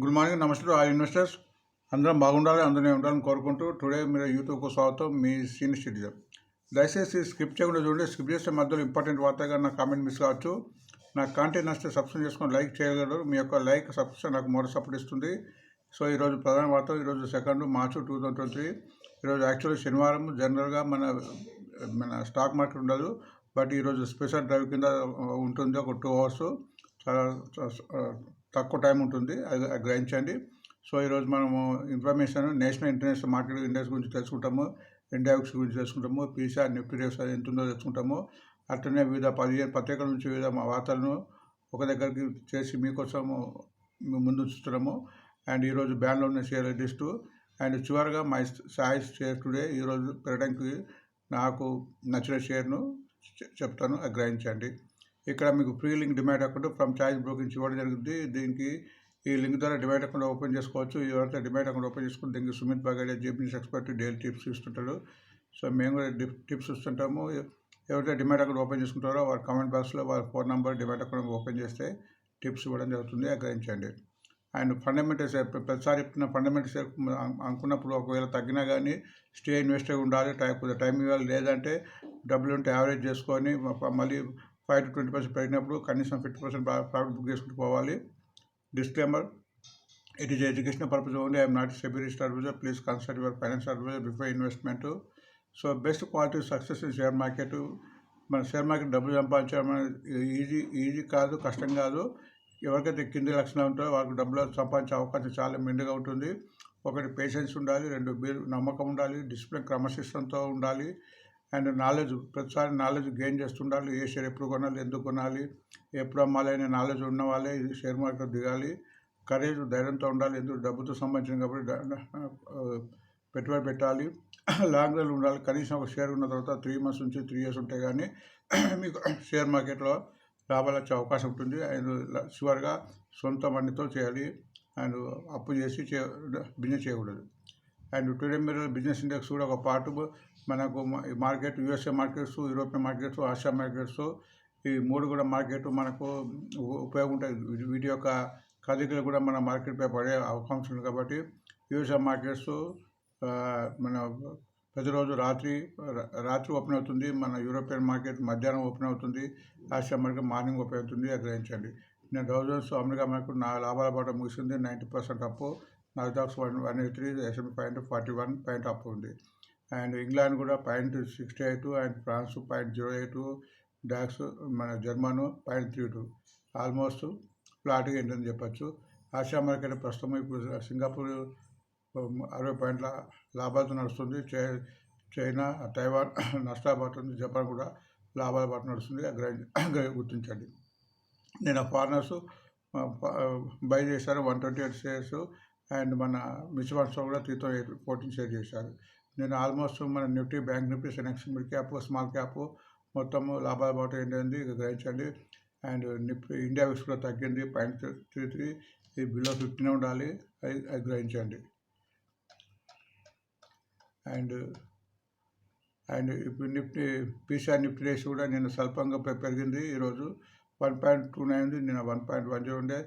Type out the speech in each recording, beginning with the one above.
Good morning నమస్తే ఆ investors. అందరం బాగుండాలి అందరినీ ఉండాలని కోరుకుంటూ టుడే మీరు యూట్యూబ్కు స్వాగతం మీ సీనియర్ సిటిజన్. దయచేసి స్కిప్ చేయకుండా చూడండి స్కిప్ చేస్తే మధ్యలో ఇంపార్టెంట్ వార్తగా నా కామెంట్ మిస్ కావచ్చు. నా కాంటెంట్ నచ్చితే సబ్స్క్రైబ్ చేసుకొని లైక్ చేయగలరు. మీ యొక్క లైక్ సబ్స్క్రిప్షన్ నాకు మోడల్ సపోర్ట్ ఇస్తుంది. సో ఈరోజు ప్రధాన వార్త ఈరోజు second March two thousand twenty. ఈరోజు యాక్చువల్లీ శనివారం జనరల్గా మన మన స్టాక్ మార్కెట్ ఉండదు. బట్ ఈరోజు స్పెషల్ డ్రైవ్ కింద ఉంటుంది ఒక టూ అవర్స్. చాలా తక్కువ టైం ఉంటుంది అది గ్రహించండి. సో ఈరోజు మనము information national international market index గురించి తెలుసుకుంటాము ఇండెక్స్ గురించి తెలుసుకుంటాము పీసా నిఫ్టీ రేస్ ఎంత ఉందో తెలుసుకుంటాము. అట్లనే వివిధ పదిహేను పత్రికల నుంచి వివిధ మా వార్తలను ఒక దగ్గరికి చేసి మీకోసము ముందు ఉంచుతున్నాము అండ్ ఈరోజు బ్యాన్లో ఉన్న షేర్ లిస్టు. అండ్ చివరిగా మై సాయి షేర్ టుడే ఈరోజు పెరగడానికి నాకు నచ్చిన షేర్ను చెప్తాను అది గ్రహించండి. ఇక్కడ మీకు free link demat account from charge broking ఇవ్వడం జరుగుతుంది. దీనికి ఈ లింక్ ద్వారా డిమాండ్ అకౌంట్ ఓపెన్ చేసుకోవచ్చు. ఎవరైతే డిమాండ్ అకౌంట్ ఓపెన్ చేసుకుని దీనికి Sumit Bagade GPS expert daily tips ఇస్తుంటాడు. So మేము కూడా టిప్స్ ఇస్తుంటాము. ఎవరైతే డిమాండ్ అకౌంట్ ఓపెన్ చేసుకుంటారో వారి కామెంట్ బాక్స్లో వారి phone number demat account open చేస్తే టిప్స్ ఇవ్వడం జరుగుతుంది. అగ్రహించండి అండ్ ఫండమెంటల్స్ ప్రతిసారి చెప్తున్న ఫండమెంటల్స్ అనుకున్నప్పుడు ఒకవేళ తగ్గినా కానీ స్టే ఇన్వెస్ట్గా ఉండాలి. టైం కొద్దిగా టైం ఇవ్వాలి. లేదంటే డబ్బులు ఉంటే యావరేజ్ చేసుకొని మళ్ళీ ఫైవ్ టు ట్వంటీ పర్సెంట్ పెరిగినప్పుడు కనీసం ఫిఫ్టీ పర్సెంట్ ప్రాఫిట్ బుక్ చేసుకుంటూ పోవాలి. Disclaimer it is education purpose only I'm not SEBI register advisor please consult your finance advisor before investment so best quality success in share market మన share market డబ్బులు సంపాదించడం easy easy కాదు కష్టం కాదు. ఎవరికైతే కింది లక్షణాలు ఉంటారో వాళ్ళకి డబ్బులు సంపాదించే అవకాశం చాలా మెండుగా ఉంటుంది. ఒకటి పేషెన్స్ ఉండాలి రెండు నమ్మకం ఉండాలి డిసిప్లిన్ క్రమశిక్షణతో ఉండాలి. అండ్ నాలెడ్జ్ ప్రతిసారి నాలెడ్జ్ గెయిన్ చేస్తుండాలి. ఏ షేర్ ఎప్పుడు కొనాలి ఎందుకు కొనాలి ఎప్పుడు అమ్మాలి అనే నాలెడ్జ్ ఉన్న వాళ్ళే షేర్ మార్కెట్ దిగాలి. కరేజ్ ధైర్యంతో ఉండాలి ఎందుకు డబ్బుతో సంబంధించిన కాబట్టి పెట్టుబడి పెట్టాలి. లాంగ్ రన్ ఉండాలి. కనీసం ఒక షేర్ ఉన్న తర్వాత త్రీ మంత్స్ నుంచి త్రీ ఇయర్స్ ఉంటే కానీ మీకు షేర్ మార్కెట్లో లాభాలు వచ్చే అవకాశం ఉంటుంది. అండ్ చివరిగా సొంత మనీతో చేయాలి. అండ్ అప్పు చేసి చే బిజినెస్ చేయకూడదు. అండ్ టుడే మీరు బిజినెస్ ఇండెక్స్ కూడా ఒక పార్ట్. మనకు market USA markets European markets Asia markets ఈ మూడు కూడా మార్కెట్ మనకు ఉపయోగం ఉంటుంది వీటి- యొక్క కదలికలు కూడా మన మార్కెట్పై పడే అవకాశం ఉంది కాబట్టి యుఎస్ఏ మార్కెట్స్ మన ప్రతిరోజు రాత్రి రాత్రి ఓపెన్ అవుతుంది. మన యూరోపియన్ మార్కెట్ మధ్యాహ్నం ఓపెన్ అవుతుంది. ఆసియా మార్కెట్ మార్నింగ్ ఓపెన్ అవుతుంది. గ్రహించండి. నేను డౌజన్స్ అమెరికా మార్కెట్ నా లాభాల పాట ముగిసింది. Ninety percent up Nasdaq one one eight three S&P point forty one point up ఉంది. అండ్ ఇంగ్లాండ్ కూడా point sixty eight and France point zero eight DAX మన German point three two. Almost ఫ్లాట్గా ఏంటని చెప్పచ్చు. ఆసియా మార్కెట్ ప్రస్తుతం ఇప్పుడు Singapore అరవై పాయింట్ల లాభాలతో నడుస్తుంది. చై చైనా తైవాన్ నష్టాలు పడుతుంది జపాన్ కూడా లాభాల పాటు నడుస్తుంది. గుర్తించండి. నేను ఫారినర్స్ బై చేశారు. One twenty eight shares and మన మిస్వాన్స్లో కూడా three thousand eight fourteen share చేశారు. నేను ఆల్మోస్ట్ మన Nifty bank Nifty Sensex mid cap small cap మొత్తము లాభాల బాట ఏంటంది ఇక గ్రహించండి. అండ్ నిఫ్టీ ఇండియా విక్స్ కూడా తగ్గింది పాయింట్ త్రీ త్రీ ఇది బిలో ఫిఫ్టీన్ ఉండాలి. అది అది గ్రహించండి. అండ్ అండ్ ఇప్పుడు నిఫ్టీ పీసీఆర్ నిఫ్టీ రేస్ కూడా నేను స్వల్పంగా పెరిగింది ఈరోజు. వన్ పాయింట్ టూ నైన్ ఉంది. నేను వన్ పాయింట్ వన్ జీరో ఉండే.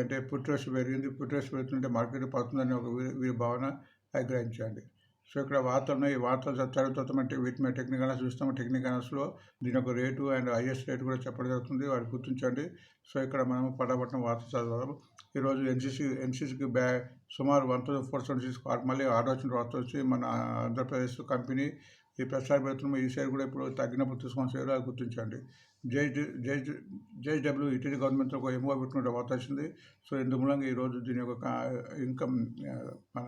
అంటే పుట్రేస్ పెరిగింది. పుట్రేస్ పెరుగుతుంటే మార్కెట్ పడుతుందని ఒక వీరి వీరి భావన అది గ్రహించండి. సో ఇక్కడ వార్తలు ఈ వార్తలు చదువుతామంటే వీటి మీద టెక్నిక్ అనాలిసిస్ చూస్తాము టెక్నిక్ అనాలిసిస్లో దీని యొక్క రేటు అండ్ హైయెస్ట్ రేటు కూడా చెప్పడం జరుగుతుంది. వారు గుర్తించండి. సో ఇక్కడ మనం పడబట్టిన వార్త చదవాలి ఈరోజు ఎన్సీసీ ఎన్సీసీకి బ్యా సుమారు one thousand four seventy six మళ్ళీ ఆర్డర్ వచ్చిన వార్త వచ్చి మన ఆంధ్రప్రదేశ్ కంపెనీ ఈ ప్రసార పెడుతున్నాము ఈ షేర్ కూడా ఇప్పుడు తగ్గినప్పుడు తీసుకున్న షేర్ అది గుర్తించండి. జై జై జేడబ్ల్యూ ఇటీవల గవర్నమెంట్ ఒక ఎమో పెట్టుకుంటే వార్త వచ్చింది. సో ఇందు మూలంగా ఈరోజు దీని యొక్క ఇన్కమ్ మన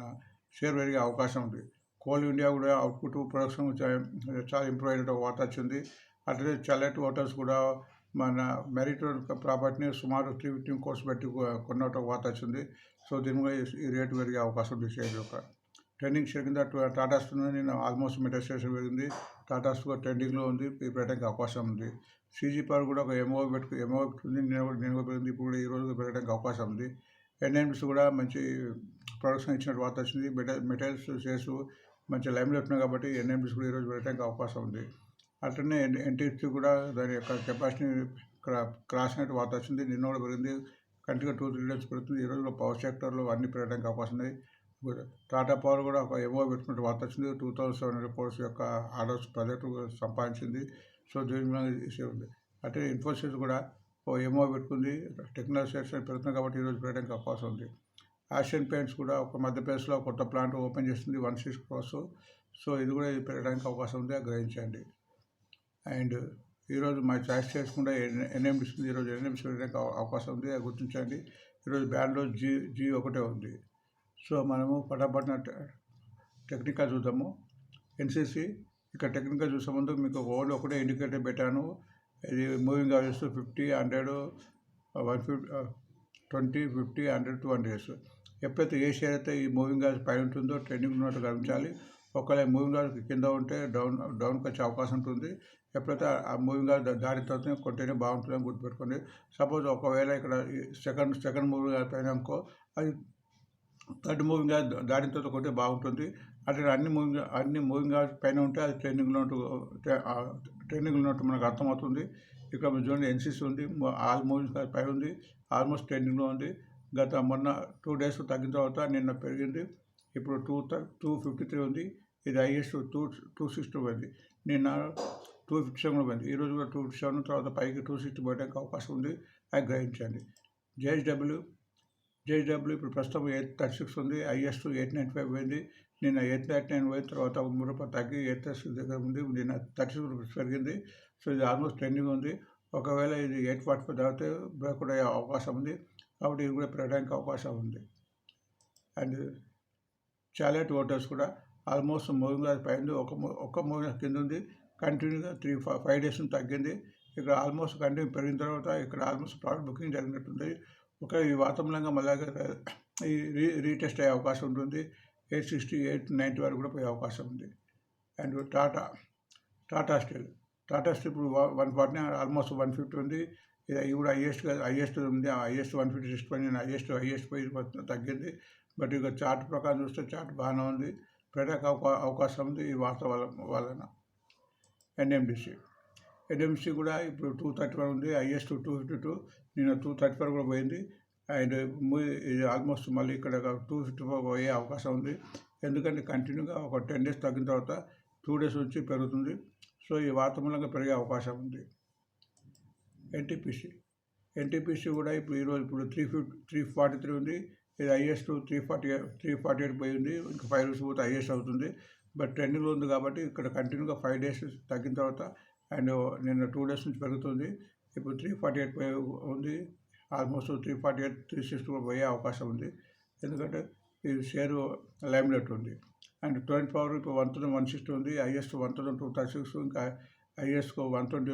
షేర్ పెరిగే అవకాశం ఉంది. కోల్ ఇండియా కూడా అవుట్పుట్ ప్రొడక్షన్ చా- చాలా ఇంప్రూవ్ అయినట్టు ఒక వార్త వచ్చింది. అట్లనే చల్లెట్ హోటల్స్ కూడా మన మెరిట్ ప్రాపర్టీని సుమారు త్రీ ఫిఫ్టీన్ కోర్స్ పెట్టి కొన్నట్టు ఒక వార్త వచ్చింది. సో దీని ఈ- రేటు పెరిగే అవకాశం ఉంది షేర్ యొక్క. ట్రెండింగ్ షేర్ కింద టాటా స్టీల్ నేను ఆల్మోస్ట్ మెటల్ స్టేషన్ పెరిగింది. టాటా స్టీల్ ట్రెండింగ్లో ఉంది. పెట్టడానికి అవకాశం ఉంది. సీజీ పవర్ కూడా ఒక ఎంఓ పెట్టు ఎంఓ పెట్టుకుంది. నేను కూడా నేను కూడా పెరిగింది. ఇప్పుడు కూడా ఈ రోజు పెరగడానికి అవకాశం ఉంది. ఎన్ఎంస్ కూడా మంచి ప్రొడక్షన్ ఇచ్చినట్టు వార్త వచ్చింది. మెటల్ మెటల్స్ షేర్స్ మంచి లైమ్లో ఉన్నాయి కాబట్టి ఎన్ఎండిస్ కూడా ఈరోజు వెళ్ళడానికి అవకాశం ఉంది. అట్లనే ఎన్టీసీ కూడా దాని యొక్క కెపాసిటీ క్రా క్రాస్ అయినట్టు వార్త వచ్చింది నిన్న కూడా పెరిగింది. కంటిన్యూ టూ త్రీ డేస్ పెడుతుంది ఈ రోజులో పవర్ సెక్టర్లో అన్ని పెరగడానికి అవకాశం ఉంది. టాటా పవర్ కూడా ఒక ఎంఓ పెట్టుకుంటే వార్త వచ్చింది two thousand seven hundred crores యొక్క ఆర్డర్స్ ప్రాజెక్టు సంపాదించింది. సో దీని ఉంది. అంటే ఇన్ఫోసిస్ కూడా ఓ ఎంఓ పెట్టుకుంది. టెక్నాలజీ సెక్టర్ పెడుతుంది కాబట్టి ఈరోజు పెరగడానికి అవకాశం ఉంది. ఆసియన్ పెయింట్స్ కూడా ఒక మధ్యప్రదేశ్లో కొత్త ప్లాంట్ ఓపెన్ చేస్తుంది వన్ సిక్స్ క్రోస్ సో ఇది కూడా ఇది పెరగడానికి అవకాశం ఉంది గ్రహించండి. అండ్ ఈరోజు మా చాయిస్ చేసుకుండా ఎన్ఎండిస్ ఉంది ఈరోజు ఎన్ఎండిస్ పెరగడానికి అవకాశం ఉంది. అది గుర్తించండి. ఈరోజు బ్యాండ్లో జీ జీ ఒకటే ఉంది. సో మనము పటాపట్న టెక్నికల్ చూద్దాము. ఎన్సీసీ ఇక్కడ టెక్నికల్ చూసే ముందు మీకు ఓన్లీ ఒకటే ఇండికేటర్ పెట్టాను. ఇది moving averages fifty hundred one fifty twenty fifty hundred two hundreds. ఎప్పుడైతే ఏ షేర్ అయితే ఈ మూవింగ్ అవర్స్ పైన ఉంటుందో ట్రెండింగ్ ఉన్నట్టు గమనించాలి. ఒకవేళ మూవింగ్ అవర్స్ కింద ఉంటే డౌన్ డౌన్కి వచ్చే అవకాశం ఉంటుంది. ఎప్పుడైతే ఆ మూవింగ్ అవర్స్ దారి తర్వాత కొంటేనే బాగుంటుందని గుర్తుపెట్టుకోండి. సపోజ్ ఒకవేళ ఇక్కడ సెకండ్ సెకండ్ మూవింగ్ అవర్స్ పైన అనుకో అది థర్డ్ మూవింగ్ దాడిన తర్వాత కొట్టే బాగుంటుంది. అంటే అన్ని మూవింగ్ అన్ని మూవింగ్ పైన ఉంటే అది ట్రైనింగ్లో ఉంటూ ట్రైనింగ్లో ఉన్నట్టు మనకు అర్థమవుతుంది. ఇక్కడ మీరు చూడండి ఎన్సీసీ ఉంది ఆల్ మూవింగ్ పై ఉంది ఆల్మోస్ట్ ట్రైనింగ్లో ఉంది. గత మొన్న టూ డేస్ తగ్గిన తర్వాత నిన్న పెరిగింది. ఇప్పుడు టూ టూ ఫిఫ్టీ త్రీ ఉంది. ఇది హైయెస్ట్ టూ టూ సిక్స్టీ పోయింది. నిన్న టూ ఫిఫ్టీ సెవెన్ పోయింది. ఈరోజు కూడా టూ ఫిఫ్టీ సెవెన్ తర్వాత పైకి టూ సిక్స్టీ పోయడానికి అవకాశం ఉంది. అది గ్రహించండి. జేహెచ్డబ్ల్యూ జేడబ్ల్యూ ఇప్పుడు ప్రస్తుతం ఎయిట్ థర్టీ సిక్స్ ఉంది. హైయెస్ట్ ఎయిట్ నైన్ ఫైవ్ పోయింది. నిన్న ఎయిట్ థర్టీ నైన్ పోయిన తర్వాత మూడు రూపాయలు తగ్గి ఎయిట్ థర్టీ సిక్స్ దగ్గర ఉంది. నిన్న థర్టీ సిక్స్ రూపీస్ పెరిగింది. సో ఇది ఆల్మోస్ట్ ట్రెండింగ్ ఉంది. ఒకవేళ ఇది ఎయిట్ ఫార్టీ ఫైవ్ తర్వాత బ్రేక్ అయ్యే అవకాశం ఉంది. కాబట్టి ఇది కూడా పెరగడానికి అవకాశం ఉంది. అండ్ చాలెట్ ఓటర్స్ కూడా ఆల్మోస్ట్ మూవింగ్ పైన ఒక ఒక్క ఒక మూవింగ్ కింద ఉంది. కంటిన్యూగా త్రీ ఫైవ్ డేస్ తగ్గింది. ఇక్కడ ఆల్మోస్ట్ కంటిన్యూ పెరిగిన తర్వాత ఇక్కడ ఆల్మోస్ట్ ప్రాఫిట్ బుకింగ్ జరిగినట్టుంది. ఒక ఈ వాతావరణంగా మళ్ళీ ఈ రీ రీటెస్ట్ అయ్యే అవకాశం ఉంటుంది. ఎయిట్ సిక్స్టీ ఎయిట్ నైంటీ వరకు కూడా పోయే అవకాశం ఉంది. And Tata Tata steel. Tata steel ఇప్పుడు one forty almost one fifty ఉంది. ఇది కూడా హైయెస్ట్ హైయెస్ట్ ఉంది. హైయెస్ట్ వన్ ఫిఫ్టీ సిక్స్ పైన హైయెస్ట్ హైయెస్ట్ పోయి తగ్గింది. బట్ ఇక చార్ట్ ప్రకారం చూస్తే చార్ట్ బాగానే ఉంది. పెరగక అవకా- అవకాశం ఉంది ఈ వార్త వల్ల వలన. ఎన్ఎండిసి. ఎన్ఎండిసి కూడా ఇప్పుడు టూ థర్టీ వన్ ఉంది. హైయెస్ట్ టూ ఫిఫ్టీ టూ నిన్న టూ థర్టీ ఫోర్ కూడా పోయింది. అండ్ ఇది ఆల్మోస్ట్ మళ్ళీ ఇక్కడ టూ ఫిఫ్టీ ఫోర్ పోయే అవకాశం ఉంది. ఎందుకంటే కంటిన్యూగా ఒక టెన్ డేస్ తగ్గిన తర్వాత టూ డేస్ వచ్చి పెరుగుతుంది. సో ఈ వార్త మూలంగా పెరిగే అవకాశం ఉంది. ఎన్టీపీసీ ఎన్టీపీసీ కూడా ఇప్పుడు ఈరోజు ఇప్పుడు three fifty three forty three ఉంది. ఇది highest three forty three forty eight పోయింది ఇంకా ఫైవ్ డేస్ పోతే హైయెస్ట్ అవుతుంది. బట్ ట్రెండింగ్లో ఉంది కాబట్టి ఇక్కడ కంటిన్యూగా ఫైవ్ డేస్ తగ్గిన తర్వాత అండ్ నిన్న టూ డేస్ నుంచి పెరుగుతుంది. ఇప్పుడు త్రీ ఫార్టీ ఎయిట్ పోయి ఉంది. Almost three forty eight three sixty కూడా పోయే అవకాశం ఉంది. ఎందుకంటే ఈ షేరు లైమ్లెట్ ఉంది. అండ్ ట్వంటీ పవర్ ఇప్పుడు వన్ థౌసండ్ వన్ సిక్స్టీ ఉంది. Highest one thousand two thirty six ఇంకా highest one twenty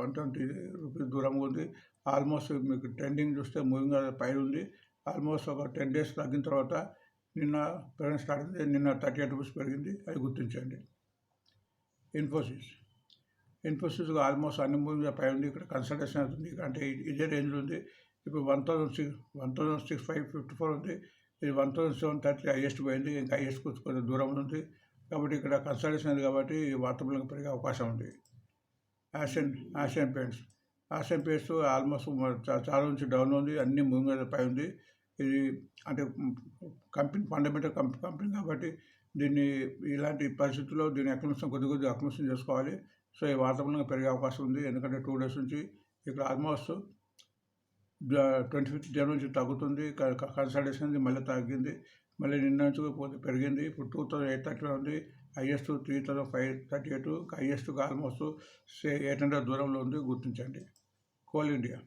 one twenty rupees దూరంగా ఉంది. ఆల్మోస్ట్ మీకు ట్రెండింగ్ చూస్తే మూవింగ్ పైన ఉంది. ఆల్మోస్ట్ ఒక టెన్ డేస్ తగ్గిన తర్వాత నిన్న పెరగడం స్టార్ట్ అయింది. నిన్న థర్టీ ఎయిట్ రూపీస్ పెరిగింది. అది గుర్తించండి. ఇన్ఫోసిస్. ఇన్ఫోసిస్ ఆల్మోస్ట్ అన్ని మూవింగ్ పై ఉంది. ఇక్కడ కన్సల్టేషన్ అవుతుంది. అంటే ఇదే రేంజ్లో ఉంది. ఇప్పుడు one thousand six one thousand six five fifty four ఉంది. ఇది one thousand seven thirty highest పోయింది ఇంకా హైయెస్ట్ కొంచెం దూరం ఉంది. కాబట్టి ఇక్కడ కన్సల్టేషన్ ఉంది కాబట్టి వాతావరణం పెరిగే అవకాశం ఉంది. Asian Asian paints. Asian paints almost చాలా నుంచి డౌన్ ఉంది అన్ని ముందుగా పై ఉంది. ఇది అంటే కంపెనీ ఫండమెంటల్ కంపెనీ కాబట్టి దీన్ని ఇలాంటి పరిస్థితుల్లో దీన్ని అక్రమిస్తాం కొద్ది కొద్దిగా అక్రమిస్తాం చేసుకోవాలి. సో ఈ వాతావరణం పెరిగే అవకాశం ఉంది. ఎందుకంటే టూ డేస్ నుంచి ఇక్కడ ఆల్మోస్ట్ ట్వంటీ ఫిఫ్త్ జనవరి నుంచి తగ్గుతుంది కన్సల్టేషన్ ఉంది మళ్ళీ తగ్గింది మళ్ళీ నిన్న నుంచి పోతే పెరిగింది ఇప్పుడు టూ థౌసండ్ ఎయిట్ థర్టీ ఉంది highest three thousand five thirty eight highest almost say eight hundred దూరంలో ఉంది గుర్తించండి. Coal India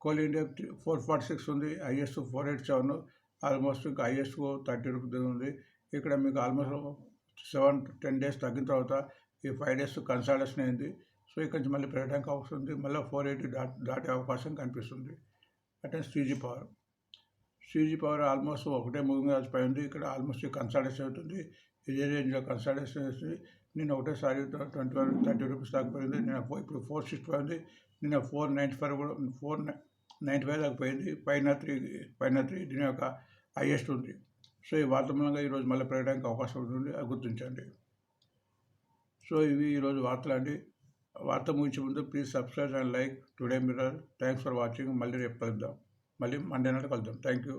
coal India four forty six ఉంది highest four eight seven almost ఇంకా హైయెస్ట్ థర్టీ రూపీస్ ఉంది. ఇక్కడ మీకు ఆల్మోస్ట్ సెవెన్ టెన్ డేస్ తగ్గిన తర్వాత ఈ ఫైవ్ డేస్ కన్సల్టేషన్ అయింది. సో ఇక్కడ నుంచి మళ్ళీ పెరగడానికి అవకాశం ఉంది మళ్ళీ ఫోర్ ఎయిటీ దాట్ దాటే అవకాశం కనిపిస్తుంది. అంటే CG power. CG power almost ఒకటే మూవింగ్ యావరేజ్ పై ఉంది. ఇక్కడ ఆల్మోస్ట్ కన్సల్టేషన్ అవుతుంది ఇదే రేంజ్లో కన్సల్టేషన్ వస్తుంది నేను ఒకటేసారి ట్వంటీ వన్ థర్టీ రూపీస్ దాకా పోయింది. నేను ఇప్పుడు ఫోర్ సిక్స్టీ ఫైవ్ ఉంది. నిన్న ఫోర్ నైంటీ ఫైవ్ కూడా ఫోర్ నైంటీ ఫైవ్ దాకా పోయింది. పైన త్రీ పైన త్రీ దీని యొక్క హైయెస్ట్ ఉంది. సో ఈ వాతావరణంగా ఈరోజు మళ్ళీ పెరగడానికి అవకాశం ఉంటుంది. అది గుర్తించండి. సో ఇవి ఈరోజు వార్తలు అండి వార్త ముగించే ముందు please subscribe and like today mirror thanks for watching మళ్ళీ రేపు కలుద్దాం. మళ్ళీ మండే నాడు కలుద్దాం. Thank you